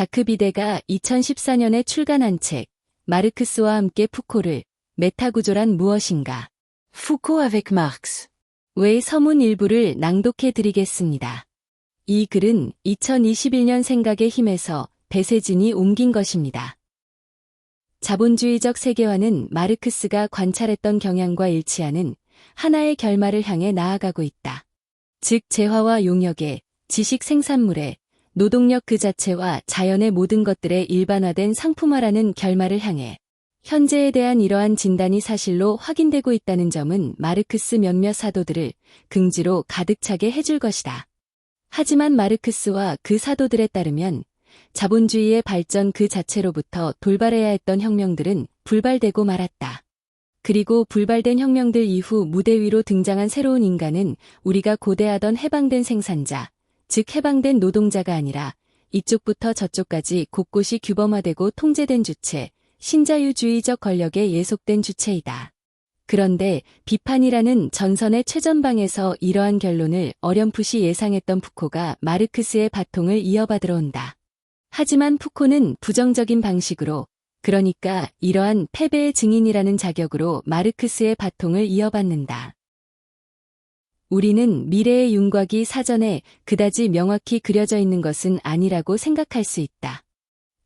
자크 비데가 2014년에 출간한 책 마르크스와 함께 푸코를 메타구조란 무엇인가 Foucault avec Marx. 외 서문 일부를 낭독해 드리겠습니다. 이 글은 2021년 생각의 힘에서 배세진이 옮긴 것입니다. 자본주의적 세계화는 마르크스가 관찰했던 경향과 일치하는 하나의 결말을 향해 나아가고 있다. 즉 재화와 용역에 지식 생산물에 노동력 그 자체와 자연의 모든 것들의 일반화된 상품화라는 결말을 향해 현재에 대한 이러한 진단이 사실로 확인되고 있다는 점은 마르크스 몇몇 사도들을 긍지로 가득 차게 해줄 것이다. 하지만 마르크스와 그 사도들에 따르면 자본주의의 발전 그 자체로부터 돌발해야 했던 혁명들은 불발되고 말았다. 그리고 불발된 혁명들 이후 무대 위로 등장한 새로운 인간은 우리가 고대하던 해방된 생산자, 즉 해방된 노동자가 아니라 이쪽부터 저쪽까지 곳곳이 규범화되고 통제된 주체, 신자유주의적 권력에 예속된 주체이다. 그런데 비판이라는 전선의 최전방에서 이러한 결론을 어렴풋이 예상했던 푸코가 마르크스의 바통을 이어받으러 온다. 하지만 푸코는 부정적인 방식으로 그러니까 이러한 패배의 증인이라는 자격으로 마르크스의 바통을 이어받는다. 우리는 미래의 윤곽이 사전에 그다지 명확히 그려져 있는 것은 아니라고 생각할 수 있다.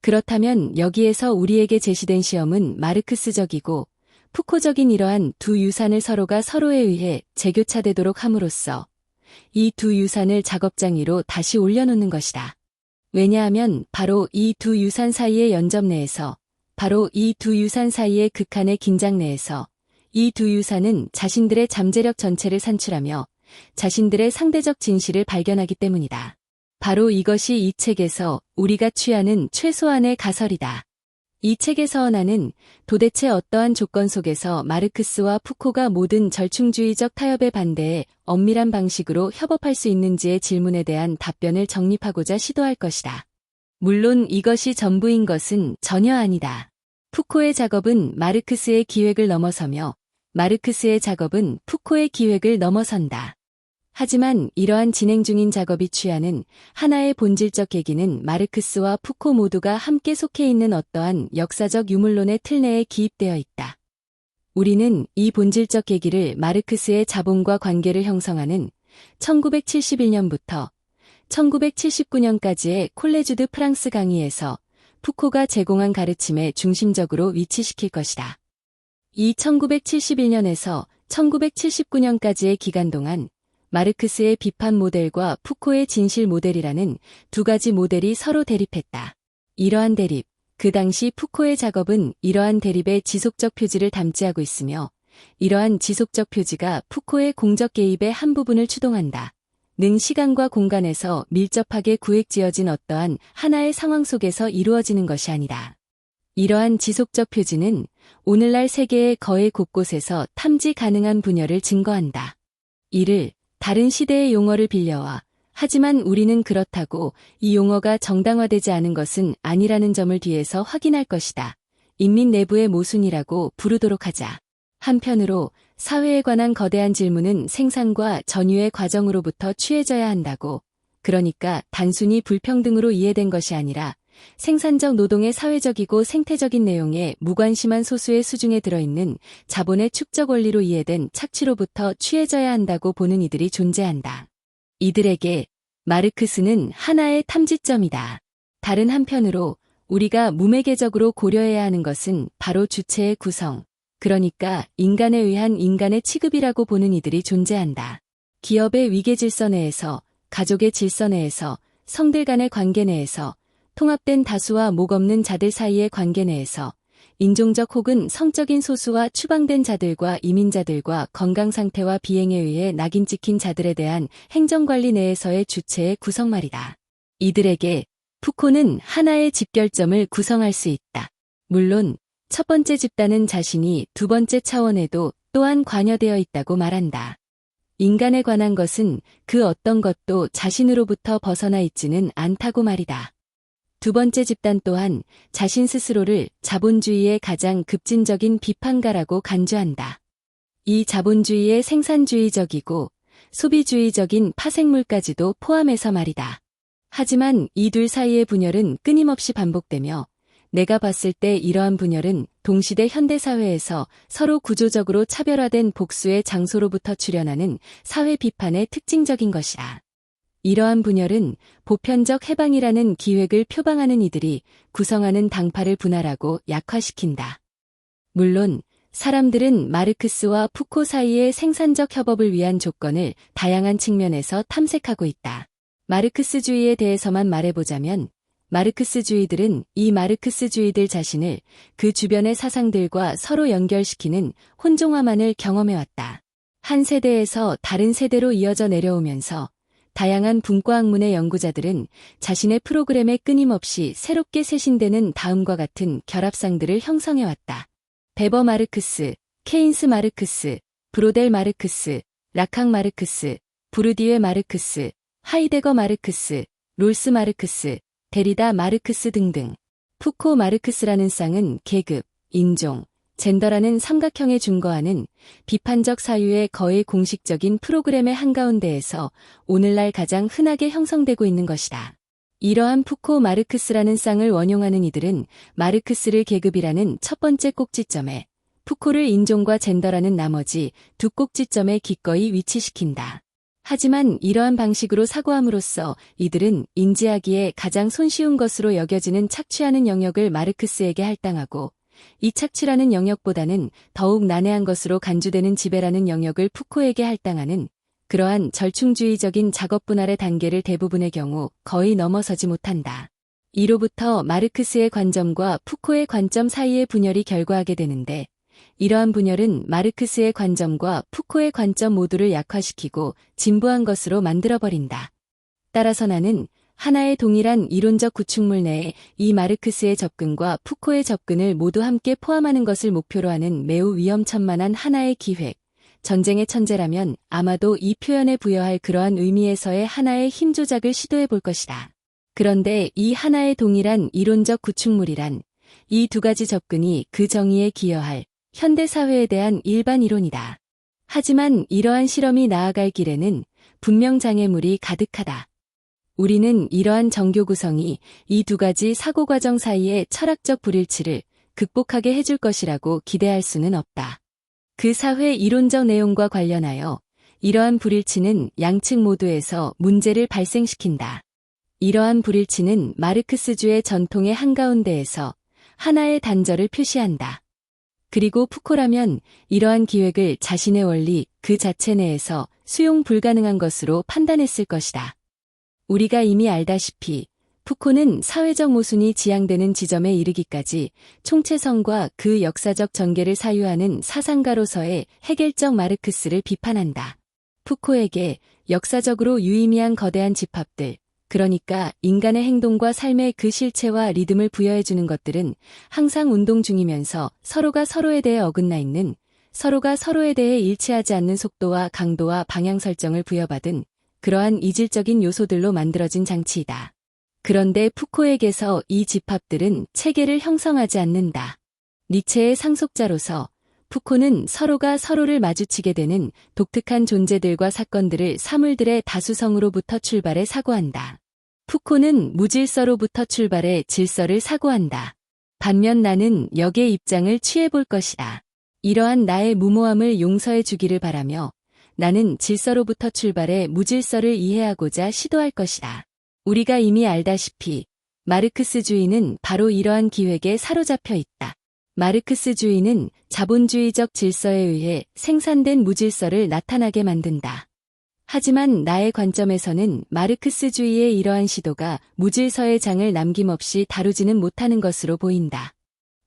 그렇다면 여기에서 우리에게 제시된 시험은 마르크스적이고 푸코적인 이러한 두 유산을 서로가 서로에 의해 재교차되도록 함으로써 이 두 유산을 작업장 위로 다시 올려놓는 것이다. 왜냐하면 바로 이 두 유산 사이의 연접 내에서 바로 이 두 유산 사이의 극한의 긴장 내에서 이 두 유산은 자신들의 잠재력 전체를 산출하며 자신들의 상대적 진실을 발견하기 때문이다. 바로 이것이 이 책에서 우리가 취하는 최소한의 가설이다. 이 책에서 나는 도대체 어떠한 조건 속에서 마르크스와 푸코가 모든 절충주의적 타협에 반대해 엄밀한 방식으로 협업할 수 있는지의 질문에 대한 답변을 정립하고자 시도할 것이다. 물론 이것이 전부인 것은 전혀 아니다. 푸코의 작업은 마르크스의 기획을 넘어서며 마르크스의 작업은 푸코의 기획을 넘어선다. 하지만 이러한 진행 중인 작업이 취하는 하나의 본질적 계기는 마르크스와 푸코 모두가 함께 속해 있는 어떠한 역사적 유물론의 틀 내에 기입되어 있다. 우리는 이 본질적 계기를 마르크스의 자본과 관계를 형성하는 1971년부터 1979년까지의 콜레주드 프랑스 강의에서 푸코가 제공한 가르침에 중심적으로 위치시킬 것이다. 이 1971년에서 1979년까지의 기간 동안 마르크스의 비판 모델과 푸코의 진실 모델이라는 두 가지 모델이 서로 대립했다. 이러한 대립, 그 당시 푸코의 작업은 이러한 대립의 지속적 표지를 담지하고 있으며 이러한 지속적 표지가 푸코의 공적 개입의 한 부분을 추동한다. 는 시간과 공간에서 밀접하게 구획지어진 어떠한 하나의 상황 속에서 이루어지는 것이 아니다. 이러한 지속적 표지는 오늘날 세계의 거의 곳곳에서 탐지 가능한 분열을 증거한다. 이를 다른 시대의 용어를 빌려와 하지만 우리는 그렇다고 이 용어가 정당화되지 않은 것은 아니라는 점을 뒤에서 확인할 것이다. 인민 내부의 모순이라고 부르도록 하자. 한편으로 사회에 관한 거대한 질문은 생산과 전유의 과정으로부터 취해져야 한다고. 그러니까 단순히 불평등으로 이해된 것이 아니라 생산적 노동의 사회적이고 생태적인 내용에 무관심한 소수의 수중에 들어있는 자본의 축적 원리로 이해된 착취로부터 취해져야 한다고 보는 이들이 존재한다. 이들에게 마르크스는 하나의 탐지점이다. 다른 한편으로 우리가 무매개적으로 고려해야 하는 것은 바로 주체의 구성, 그러니까 인간에 의한 인간의 취급이라고 보는 이들이 존재한다. 기업의 위계 질서 내에서, 가족의 질서 내에서, 성들 간의 관계 내에서, 통합된 다수와 목 없는 자들 사이의 관계 내에서 인종적 혹은 성적인 소수와 추방된 자들과 이민자들과 건강 상태와 비행에 의해 낙인 찍힌 자들에 대한 행정관리 내에서의 주체의 구성 말이다. 이들에게 푸코는 하나의 집결점을 구성할 수 있다. 물론 첫 번째 집단은 자신이 두 번째 차원에도 또한 관여되어 있다고 말한다. 인간에 관한 것은 그 어떤 것도 자신으로부터 벗어나 있지는 않다고 말이다. 두 번째 집단 또한 자신 스스로를 자본주의의 가장 급진적인 비판가라고 간주한다. 이 자본주의의 생산주의적이고 소비주의적인 파생물까지도 포함해서 말이다. 하지만 이 둘 사이의 분열은 끊임없이 반복되며 내가 봤을 때 이러한 분열은 동시대 현대사회에서 서로 구조적으로 차별화된 복수의 장소로부터 출현하는 사회 비판의 특징적인 것이다. 이러한 분열은 보편적 해방이라는 기획을 표방하는 이들이 구성하는 당파를 분할하고 약화시킨다. 물론 사람들은 마르크스와 푸코 사이의 생산적 협업을 위한 조건을 다양한 측면에서 탐색하고 있다. 마르크스주의에 대해서만 말해보자면 마르크스주의들은 이 마르크스주의들 자신을 그 주변의 사상들과 서로 연결시키는 혼종화만을 경험해왔다. 한 세대에서 다른 세대로 이어져 내려오면서 다양한 분과학문의 연구자들은 자신의 프로그램에 끊임없이 새롭게 세신되는 다음과 같은 결합상들을 형성해왔다. 베버 마르크스, 케인스 마르크스, 브로델 마르크스, 라캉 마르크스, 부르디에 마르크스, 하이데거 마르크스, 롤스 마르크스, 데리다 마르크스 등등. 푸코 마르크스라는 쌍은 계급, 인종, 젠더라는 삼각형에 준거하는 비판적 사유의 거의 공식적인 프로그램의 한가운데에서 오늘날 가장 흔하게 형성되고 있는 것이다. 이러한 푸코 마르크스라는 쌍을 원용하는 이들은 마르크스를 계급이라는 첫 번째 꼭지점에 푸코를 인종과 젠더라는 나머지 두 꼭지점에 기꺼이 위치시킨다. 하지만 이러한 방식으로 사고함으로써 이들은 인지하기에 가장 손쉬운 것으로 여겨지는 착취하는 영역을 마르크스에게 할당하고 이 착취라는 영역보다는 더욱 난해한 것으로 간주되는 지배라는 영역을 푸코에게 할당하는 그러한 절충주의적인 작업 분할의 단계를 대부분의 경우 거의 넘어서지 못한다. 이로부터 마르크스의 관점과 푸코의 관점 사이의 분열이 결과하게 되는데 이러한 분열은 마르크스의 관점과 푸코의 관점 모두를 약화시키고 진부한 것으로 만들어버린다. 따라서 나는 하나의 동일한 이론적 구축물 내에 이 마르크스의 접근과 푸코의 접근을 모두 함께 포함하는 것을 목표로 하는 매우 위험천만한 하나의 기획, 전쟁의 천재라면 아마도 이 표현에 부여할 그러한 의미에서의 하나의 힘 조작을 시도해 볼 것이다. 그런데 이 하나의 동일한 이론적 구축물이란 이 두 가지 접근이 그 정의에 기여할 현대사회에 대한 일반 이론이다. 하지만 이러한 실험이 나아갈 길에는 분명 장애물이 가득하다. 우리는 이러한 정교 구성이 이 두 가지 사고 과정 사이의 철학적 불일치를 극복하게 해줄 것이라고 기대할 수는 없다. 그 사회 이론적 내용과 관련하여 이러한 불일치는 양측 모두에서 문제를 발생시킨다. 이러한 불일치는 마르크스주의 전통의 한가운데에서 하나의 단절을 표시한다. 그리고 푸코라면 이러한 기획을 자신의 원리 그 자체 내에서 수용 불가능한 것으로 판단했을 것이다. 우리가 이미 알다시피 푸코는 사회적 모순이 지향되는 지점에 이르기까지 총체성과 그 역사적 전개를 사유하는 사상가로서의 해결적 마르크스를 비판한다. 푸코에게 역사적으로 유의미한 거대한 집합들, 그러니까 인간의 행동과 삶의 그 실체와 리듬을 부여해주는 것들은 항상 운동 중이면서 서로가 서로에 대해 어긋나 있는 서로가 서로에 대해 일치하지 않는 속도와 강도와 방향 설정을 부여받은 그러한 이질적인 요소들로 만들어진 장치이다. 그런데 푸코에게서 이 집합들은 체계를 형성하지 않는다. 니체의 상속자로서 푸코는 서로가 서로를 마주치게 되는 독특한 존재들과 사건들을 사물들의 다수성으로부터 출발해 사고한다. 푸코는 무질서로부터 출발해 질서를 사고한다. 반면 나는 역의 입장을 취해볼 것이다. 이러한 나의 무모함을 용서해 주기를 바라며 나는 질서로부터 출발해 무질서를 이해하고자 시도할 것이다. 우리가 이미 알다시피 마르크스주의는 바로 이러한 기획에 사로잡혀 있다. 마르크스주의는 자본주의적 질서에 의해 생산된 무질서를 나타나게 만든다. 하지만 나의 관점에서는 마르크스주의의 이러한 시도가 무질서의 장을 남김없이 다루지는 못하는 것으로 보인다.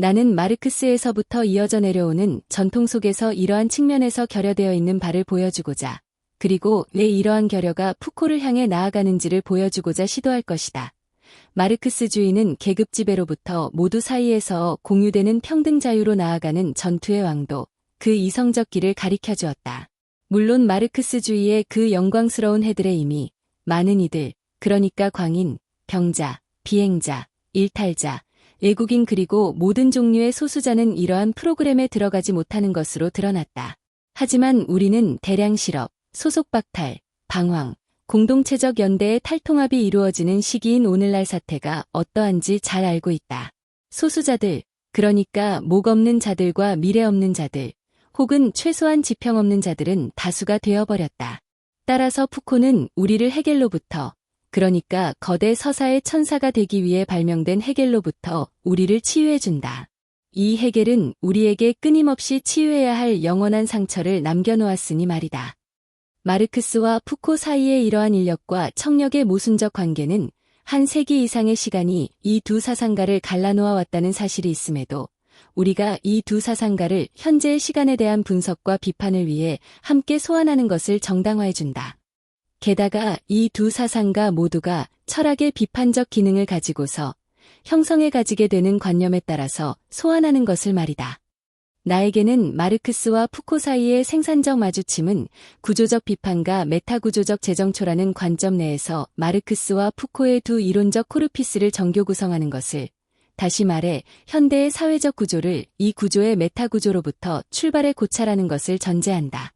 나는 마르크스에서부터 이어져 내려오는 전통 속에서 이러한 측면에서 결여되어 있는 바를 보여주고자 그리고 왜 이러한 결여가 푸코를 향해 나아가는지를 보여주고자 시도할 것이다. 마르크스주의는 계급 지배로부터 모두 사이에서 공유되는 평등 자유로 나아가는 전투의 왕도, 그 이성적 길을 가리켜 주었다. 물론 마르크스주의의 그 영광스러운 해들에 이미 많은 이들, 그러니까 광인, 병자, 비행자, 일탈자, 외국인 그리고 모든 종류의 소수자는 이러한 프로그램에 들어가지 못하는 것으로 드러났다. 하지만 우리는 대량 실업, 소속 박탈, 방황, 공동체적 연대의 탈통합이 이루어지는 시기인 오늘날 사태가 어떠한지 잘 알고 있다. 소수자들, 그러니까 목 없는 자들과 미래 없는 자들, 혹은 최소한 지평 없는 자들은 다수가 되어버렸다. 따라서 푸코는 우리를 헤겔로부터, 그러니까 거대 서사의 천사가 되기 위해 발명된 헤겔로부터 우리를 치유해준다. 이 헤겔은 우리에게 끊임없이 치유해야 할 영원한 상처를 남겨놓았으니 말이다. 마르크스와 푸코 사이의 이러한 인력과 청력의 모순적 관계는 한 세기 이상의 시간이 이 두 사상가를 갈라놓아 왔다는 사실이 있음에도 우리가 이 두 사상가를 현재의 시간에 대한 분석과 비판을 위해 함께 소환하는 것을 정당화해준다. 게다가 이 두 사상가 모두가 철학의 비판적 기능을 가지고서 형성해 가지게 되는 관념에 따라서 소환하는 것을 말이다. 나에게는 마르크스와 푸코 사이의 생산적 마주침은 구조적 비판과 메타구조적 재정초라는 관점 내에서 마르크스와 푸코의 두 이론적 코르피스를 정교 구성하는 것을 다시 말해 현대의 사회적 구조를 이 구조의 메타구조로부터 출발해 고찰하는 것을 전제한다.